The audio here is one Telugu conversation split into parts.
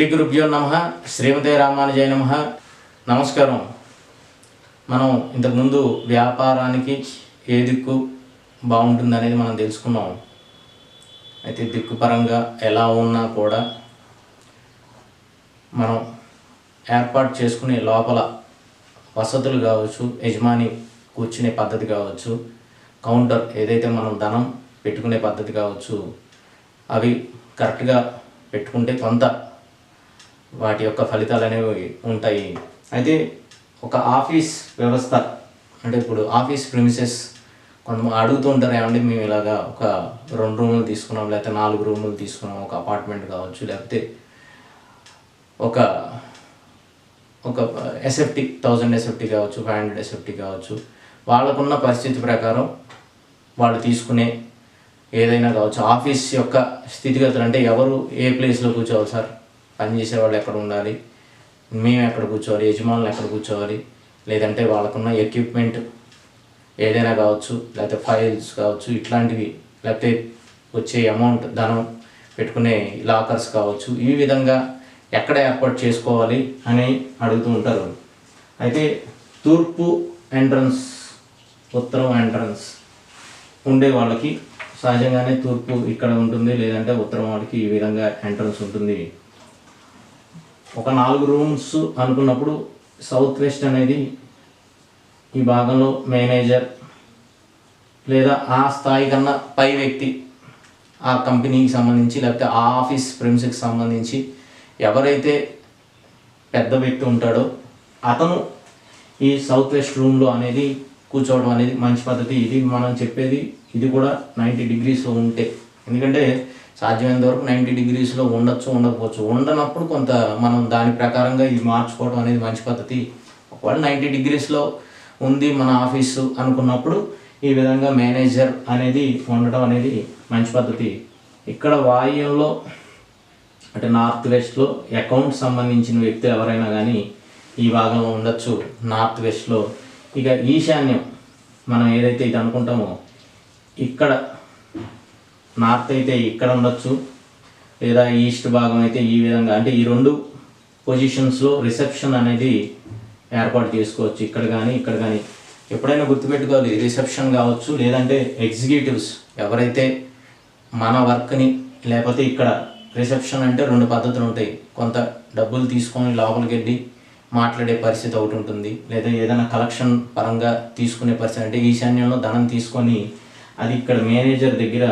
శ్రీ గురుభ్యో నమ శ్రీమతే రామానుజయ నమ. నమస్కారం. మనం ఇంతకుముందు వ్యాపారానికి ఏ దిక్కు బాగుంటుంది అనేది మనం తెలుసుకున్నాం. అయితే దిక్కుపరంగా ఎలా ఉన్నా కూడా మనం ఏర్పాటు చేసుకునే లోపల వసతులు కావచ్చు యజమాని కూర్చునే పద్ధతి కావచ్చు కౌంటర్ ఏదైతే మనం ధనం పెట్టుకునే పద్ధతి కావచ్చు అవి కరెక్ట్గా పెట్టుకుంటే కొంత వాటి యొక్క ఫలితాలు అనేవి ఉంటాయి. అయితే ఒక ఆఫీస్ వ్యవస్థ అంటే ఇప్పుడు ఆఫీస్ ప్రిమిసెస్ కొంతమంది అడుగుతూ ఉంటారు ఏమంటే మేము ఇలాగా ఒక రెండు రూములు తీసుకున్నాం లేకపోతే నాలుగు రూములు తీసుకున్నాం ఒక అపార్ట్మెంట్ కావచ్చు లేకపోతే ఒక ఒక ఎస్ఎఫ్టీ థౌజండ్ ఎస్ఎఫ్టీ కావచ్చు ఫైవ్ హండ్రెడ్ ఎస్ఎఫ్టీ కావచ్చు వాళ్ళకున్న పరిస్థితి ప్రకారం వాళ్ళు తీసుకునే ఏదైనా కావచ్చు ఆఫీస్ యొక్క స్థితిగతులు అంటే ఎవరు ఏ ప్లేస్లో కూర్చోవాలి సార్? పనిచేసే వాళ్ళు ఎక్కడ ఉండాలి? మేము ఎక్కడ కూర్చోవాలి? యజమానులు ఎక్కడ కూర్చోవాలి? లేదంటే వాళ్ళకున్న ఎక్విప్మెంట్ ఏదైనా కావచ్చు లేకపోతే ఫైల్స్ కావచ్చు ఇట్లాంటివి లేకపోతే వచ్చే అమౌంట్ ధనం పెట్టుకునే లాకర్స్ కావచ్చు ఈ విధంగా ఎక్కడ ఏర్పాటు చేసుకోవాలి అని అడుగుతూ ఉంటారు. అయితే తూర్పు ఎంట్రన్స్ ఉత్తరం ఎంట్రన్స్ ఉండే వాళ్ళకి సహజంగానే తూర్పు ఇక్కడ ఉంటుంది లేదంటే ఉత్తరం వాళ్ళకి ఈ విధంగా ఎంట్రన్స్ ఉంటుంది. ఒక నాలుగు రూమ్స్ అనుకున్నప్పుడు సౌత్ వెస్ట్ అనేది ఈ భాగంలో మేనేజర్ లేదా ఆ స్థాయి కన్నా పై వ్యక్తి ఆ కంపెనీకి సంబంధించి లేకపోతే ఆ ఆఫీస్ ప్రిమ్స్కి సంబంధించి ఎవరైతే పెద్ద వ్యక్తి ఉంటాడో అతను ఈ సౌత్ వెస్ట్ రూమ్లో అనేది కూర్చోవడం అనేది మంచి పద్ధతి. ఇది మనం చెప్పేది ఇది కూడా నైంటీ డిగ్రీస్లో ఉంటే. ఎందుకంటే సాధ్యమైనంత వరకు నైంటీ డిగ్రీస్లో ఉండొచ్చు ఉండకపోవచ్చు. ఉండనప్పుడు కొంత మనం దాని ప్రకారంగా ఇది మార్చుకోవడం అనేది మంచి పద్ధతి. ఒకవేళ నైంటీ డిగ్రీస్లో ఉంది మన ఆఫీసు అనుకున్నప్పుడు ఈ విధంగా మేనేజర్ అనేది ఉండడం అనేది మంచి పద్ధతి. ఇక్కడ వాయువ్యంలో అంటే నార్త్ వెస్ట్లో అకౌంట్ సంబంధించిన వ్యక్తులు ఎవరైనా కానీ ఈ భాగంలో ఉండొచ్చు. నార్త్ వెస్ట్లో. ఇక ఈశాన్యం మనం ఏదైతే ఇది అనుకుంటామో ఇక్కడ నార్త్ అయితే ఇక్కడ ఉండొచ్చు. లేదా ఈస్ట్ భాగం అయితే ఈ విధంగా. అంటే ఈ రెండు పొజిషన్స్లో రిసెప్షన్ అనేది ఏర్పాటు చేసుకోవచ్చు. ఇక్కడ కానీ ఇక్కడ కానీ ఎప్పుడైనా గుర్తుపెట్టుకోవాలి రిసెప్షన్ కావచ్చు లేదంటే ఎగ్జిక్యూటివ్స్ ఎవరైతే మన వర్క్ని లేకపోతే ఇక్కడ రిసెప్షన్ అంటే రెండు పద్ధతులు ఉంటాయి. కొంత డబ్బులు తీసుకొని లోపలికి వెళ్ళి మాట్లాడే పరిస్థితి ఒకటి ఉంటుంది. లేదా ఏదైనా కలెక్షన్ పరంగా తీసుకునే పరిస్థితి. అంటే ఈశాన్యంలో ధనం తీసుకొని అది ఇక్కడ మేనేజర్ దగ్గర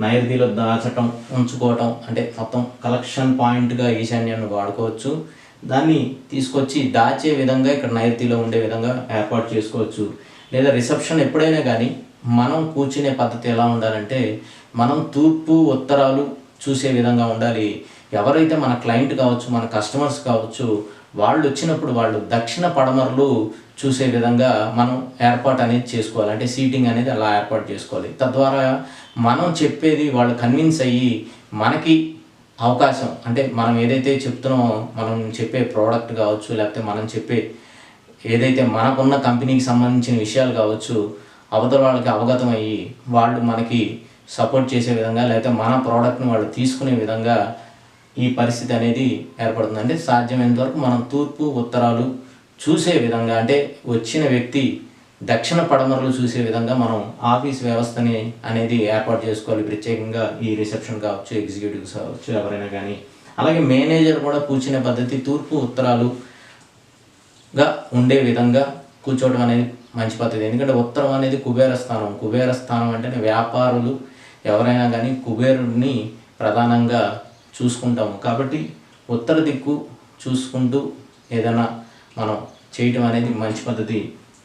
నైరుతిలో దాచటం ఉంచుకోవటం అంటే మొత్తం కలెక్షన్ పాయింట్గా ఈశాన్యాన్ని వాడుకోవచ్చు. దాన్ని తీసుకొచ్చి దాచే విధంగా ఇక్కడ నైరుతిలో ఉండే విధంగా ఏర్పాటు చేసుకోవచ్చు. లేదా రిసెప్షన్ ఎప్పుడైనా కానీ మనం కూర్చునే పద్ధతి ఎలా ఉండాలంటే మనం తూర్పు ఉత్తరాలు చూసే విధంగా ఉండాలి. ఎవరైతే మన క్లయింట్ కావచ్చు మన కస్టమర్స్ కావచ్చు వాళ్ళు వచ్చినప్పుడు వాళ్ళు దక్షిణ పడమరలు చూసే విధంగా మనం ఏర్పాటు అనేది చేసుకోవాలి. అంటే సీటింగ్ అనేది అలా ఏర్పాటు చేసుకోవాలి. తద్వారా మనం చెప్పేది వాళ్ళు కన్విన్స్ అయ్యి మనకి అవకాశం. అంటే మనం ఏదైతే చెప్తున్నామో మనం చెప్పే ప్రోడక్ట్ కావచ్చు లేకపోతే మనం చెప్పే ఏదైతే మనకున్న కంపెనీకి సంబంధించిన విషయాలు కావచ్చు అవతల వాళ్ళకి అవగతం అయ్యి వాళ్ళు మనకి సపోర్ట్ చేసే విధంగా లేకపోతే మన ప్రోడక్ట్ని వాళ్ళు తీసుకునే విధంగా ఈ పరిస్థితి అనేది ఏర్పడుతుంది. అంటే సాధ్యమైనంత వరకు మనం తూర్పు ఉత్తరాలు చూసే విధంగా అంటే వచ్చిన వ్యక్తి దక్షిణ పడమరలు చూసే విధంగా మనం ఆఫీస్ వ్యవస్థని అనేది ఏర్పాటు చేసుకోవాలి. ప్రత్యేకంగా ఈ రిసెప్షన్ కావచ్చు ఎగ్జిక్యూటివ్స్ కావచ్చు ఎవరైనా కానీ. అలాగే మేనేజర్ కూడా కూర్చునే పద్ధతి తూర్పు ఉత్తరాలుగా ఉండే విధంగా కూర్చోవడం అనేది మంచి పద్ధతి. ఎందుకంటే ఉత్తరం అనేది కుబేర స్థానం. కుబేర స్థానం అంటేనే వ్యాపారులు ఎవరైనా కానీ కుబేరుడిని ప్రధానంగా చూసుకుంటాము. కాబట్టి ఉత్తర దిక్కు చూసుకుంటూ ఏదైనా మనం చేయటం అనేది మంచి పద్ధతి.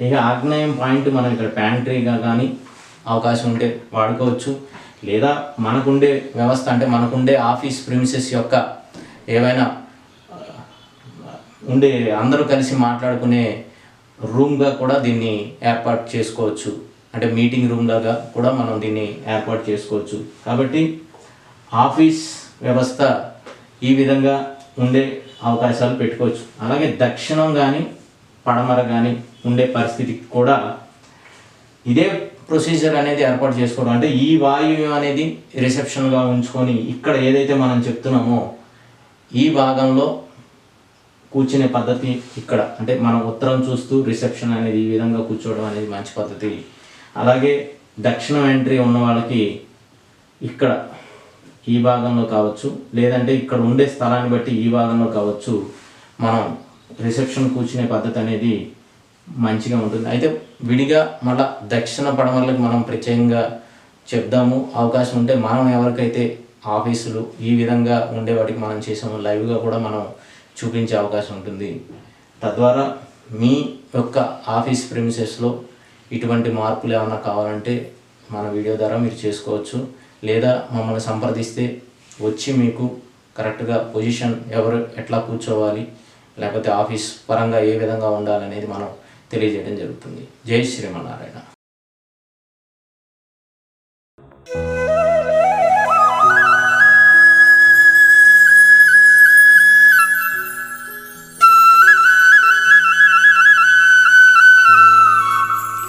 ఇక ఆగ్నేయం పాయింట్ మనం ఇక్కడ ప్యాంట్రీగా కానీ అవకాశం ఉంటే వాడుకోవచ్చు. లేదా మనకుండే వ్యవస్థ అంటే మనకుండే ఆఫీస్ ప్రిమిసెస్ యొక్క ఏవైనా ఉండే అందరూ కలిసి మాట్లాడుకునే రూమ్గా కూడా దీన్ని ఏర్పాటు చేసుకోవచ్చు. అంటే మీటింగ్ రూమ్ లాగా కూడా మనం దీన్ని ఏర్పాటు చేసుకోవచ్చు. కాబట్టి ఆఫీస్ వ్యవస్థ ఈ విధంగా ఉండే అవకాశాలు పెట్టుకోవచ్చు. అలాగే దక్షిణం కానీ పడమర కానీ ఉండే పరిస్థితికి కూడా ఇదే ప్రొసీజర్ అనేది ఏర్పాటు చేసుకోవడం. అంటే ఈ వాయువు అనేది రిసెప్షన్గా ఉంచుకొని ఇక్కడ ఏదైతే మనం చెప్తున్నామో ఈ భాగంలో కూర్చునే పద్ధతి ఇక్కడ. అంటే మనం ఉత్తరం చూస్తూ రిసెప్షన్ అనేది ఈ విధంగా కూర్చోవడం అనేది మంచి పద్ధతి. అలాగే దక్షిణం ఎంట్రీ ఉన్న వాళ్ళకి ఇక్కడ ఈ భాగంలో కావచ్చు లేదంటే ఇక్కడ ఉండే స్థలాన్ని బట్టి ఈ భాగంలో కావచ్చు మనం రిసెప్షన్ కూర్చునే పద్ధతి అనేది మంచిగా ఉంటుంది. అయితే విడిగా మళ్ళా దక్షిణ పడమరలకు మనం ప్రత్యేకంగా చెప్దాము. అవకాశం ఉంటే మనం ఎవరికైతే ఆఫీసులు ఈ విధంగా ఉండేవాటికి మనం చేసాము లైవ్గా కూడా మనం చూపించే అవకాశం ఉంటుంది. తద్వారా మీ యొక్క ఆఫీస్ ప్రిమిసెస్లో ఇటువంటి మార్పులు ఏమైనా కావాలంటే మన వీడియో ద్వారా మీరు చేసుకోవచ్చు. లేదా మమ్మల్ని సంప్రదిస్తే వచ్చి మీకు కరెక్ట్గా పొజిషన్ ఎవరు ఎట్లా కూర్చోవాలి లేకపోతే ఆఫీస్ పరంగా ఏ విధంగా ఉండాలనేది మనం తెలియజేయడం జరుగుతుంది. జై శ్రీమన్నారాయణ.